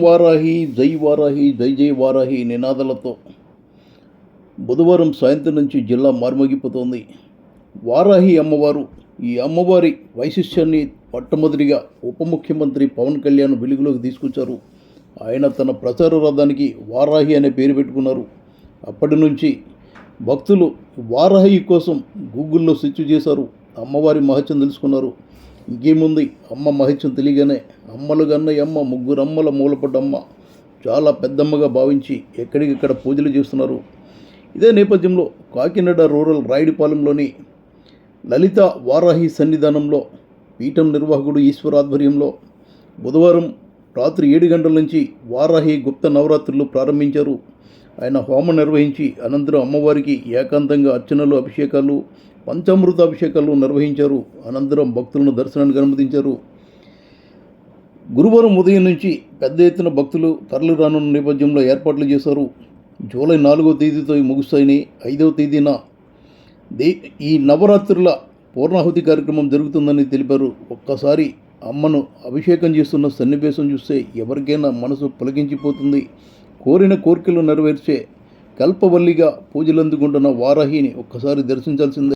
వారాహి జై వారాహి జై జై వారాహి నినాదాలతో బుధవారం సాయంత్రం నుంచి జిల్లా మార్మోగిపోతోంది. వారాహి అమ్మవారు ఈ అమ్మవారి వైశిష్యాన్ని మొట్టమొదటిగా ఉప ముఖ్యమంత్రి పవన్ కళ్యాణ్ వెలుగులోకి తీసుకొచ్చారు. ఆయన తన ప్రచార రథానికి వారాహి అనే పేరు పెట్టుకున్నారు. అప్పటి నుంచి భక్తులు వారాహి కోసం గూగుల్లో సెర్చ్ చేశారు. అమ్మవారి మహత్యం తెలుసుకున్నారు. ఇంకేముంది? అమ్మ మహిత్యం తెలియగానే అమ్మలు గన్నయ్యమ్మ ముగ్గురమ్మల మూలపడ్డమ్మ. చాలా పెద్దమ్మగా భావించి ఎక్కడికక్కడ పూజలు చేస్తున్నారు. ఇదే నేపథ్యంలో కాకినాడ రూరల్ రాయుడిపాలెంలోని లలిత వారాహి సన్నిధానంలో పీఠం నిర్వాహకుడు ఈశ్వర ఆధ్వర్యంలో బుధవారం రాత్రి ఏడు గంటల నుంచి వారాహి గుప్త నవరాత్రులు ప్రారంభించారు. ఆయన హోమం నిర్వహించి అనంతరం అమ్మవారికి ఏకాంతంగా అర్చనలు అభిషేకాలు పంచామృత అభిషేకాలు నిర్వహించారు. అనంతరం భక్తులను దర్శనానికి అనుమతించారు. గురువారం ఉదయం నుంచి పెద్ద ఎత్తున భక్తులు తరలి రానున్న నేపథ్యంలో ఏర్పాట్లు చేశారు. జూలై నాలుగో తేదీతో ముగుస్తాయని ఐదవ తేదీన దే ఈ నవరాత్రుల పూర్ణాహుతి కార్యక్రమం జరుగుతుందని తెలిపారు. ఒక్కసారి అమ్మను అభిషేకం చేస్తున్న సన్నివేశం చూస్తే ఎవరికైనా మనసు పులకించిపోతుంది. కోరిన కోరికలు నెరవేర్చే కల్పవల్లిగా పూజలు అందుకుంటున్న వారాహిని ఒక్కసారి దర్శించాల్సిందే.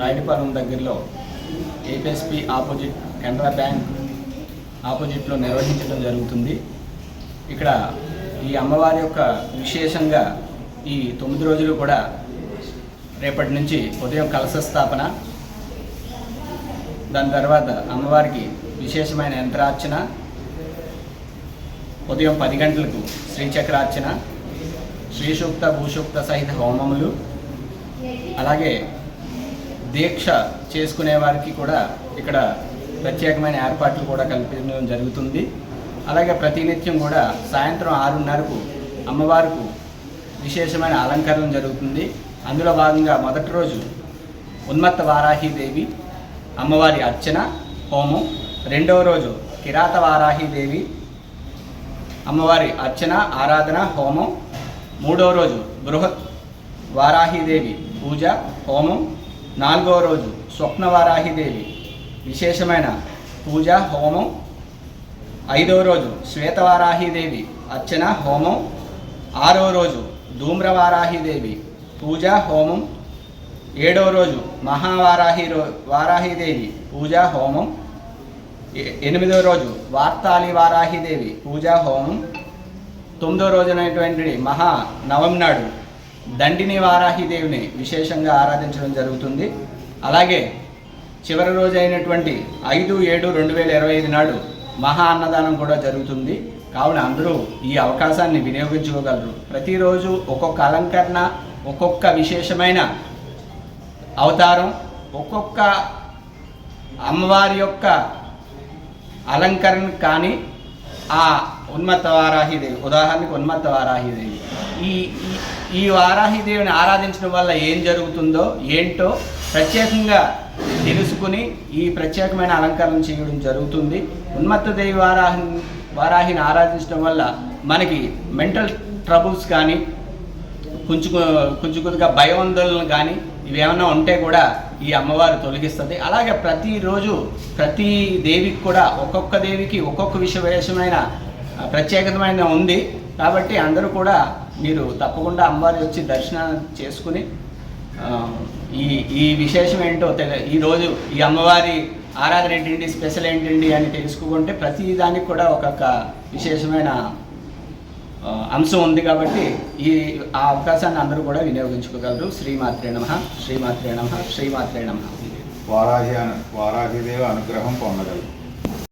రాయడిపాలెం దగ్గరలో ఏపీఎస్పి ఆపోజిట్ కెనరా బ్యాంక్ ఆపోజిట్లో నిర్వహించడం జరుగుతుంది. ఇక్కడ ఈ అమ్మవారి యొక్క విశేషంగా ఈ తొమ్మిది రోజులు కూడా రేపటి నుంచి ఉదయం కలశ స్థాపన దాని తర్వాత అమ్మవారికి విశేషమైన యంత్రార్చన ఉదయం పది గంటలకు శ్రీచక్రార్చన శ్రీసూక్త భూసూక్త సహిత హోమములు అలాగే దీక్ష చేసుకునే వారికి కూడా ఇక్కడ ప్రత్యేకమైన ఏర్పాట్లు కూడా కల్పించడం జరుగుతుంది. అలాగే ప్రతినిత్యం కూడా సాయంత్రం ఆరున్నరకు అమ్మవారికి విశేషమైన అలంకరణ జరుగుతుంది. అందులో భాగంగా మొదటి రోజు ఉన్మత్త వారాహీదేవి అమ్మవారి అర్చన హోమం. రెండవ రోజు కిరాత వారాహీదేవి అమ్మవారి అర్చన ఆరాధన హోమం. మూడవ రోజు బృహత్ వారాహీదేవి పూజ హోమం. నాలుగవ రోజు స్వప్నవారాహిదేవి విశేషమైన పూజ హోమం. ఐదవ రోజు శ్వేతవారాహిదేవి అర్చన హోమం. ఆరవ రోజు ధూమ్రవారాహిదేవి పూజ హోమం. ఏడవ రోజు మహావారాహి రో వారాహిదేవి పూజ హోమం. ఎ- ఎనిమిదవ రోజు వార్తాళి వారాహిదేవి పూజా హోమం. తొమ్మిదో రోజునైనటువంటి మహా నవం నాడు దండిని వారాహిదేవిని విశేషంగా ఆరాధించడం జరుగుతుంది. అలాగే చివరి రోజు అయినటువంటి ఐదు ఏడు రెండు వేల ఇరవై ఐదు నాడు మహా అన్నదానం కూడా జరుగుతుంది. కావున అందరూ ఈ అవకాశాన్ని వినియోగించుకోగలరు. ప్రతిరోజు ఒక్కొక్క అలంకరణ ఒక్కొక్క విశేషమైన అవతారం ఒక్కొక్క అమ్మవారి యొక్క అలంకరణ కానీ ఆ ఉన్మత్త వారాహిదేవి ఉదాహరణకు ఉన్మత్త వారాహిదేవి ఈ ఈ- వారాహిదేవిని ఆరాధించడం వల్ల ఏం జరుగుతుందో ఏంటో ప్రత్యేకంగా తెలుసుకుని ఈ ప్రత్యేకమైన అలంకరణ చేయడం జరుగుతుంది. ఉన్మత్త దేవి వారాహి వారాహిని ఆరాధించడం వల్ల మనకి మెంటల్ ట్రబుల్స్ కానీ కొంచెం కొంచెం కొద్దిగా భయవంతులను కానీ ఇవి ఏమైనా ఉంటే కూడా ఈ అమ్మవారు తొలగిస్తుంది. అలాగే ప్రతిరోజు ప్రతి దేవికి కూడా ఒక్కొక్క దేవికి ఒక్కొక్క విశేషమైన ప్రత్యేకతమైన ఉంది. కాబట్టి అందరూ కూడా మీరు తప్పకుండా అమ్మవారి వచ్చి దర్శనం చేసుకుని ఈ ఈ విశేషం ఏంటో తెలి ఈరోజు ఈ అమ్మవారి ఆరాధన ఏంటండి స్పెషల్ ఏంటండి అని తెలుసుకుంటే ప్రతి దానికి కూడా ఒక్కొక్క విశేషమైన అంశం ఉంది కాబట్టి ఈ ఆ అవకాశాన్ని అందరూ కూడా వినియోగించుకోగలరు. శ్రీమాత్రే నమ శ్రీమాత్రే నమ శ్రీమాత్రే నమ. వారాహి వారాహిదేవ అనుగ్రహం పొందగలరు.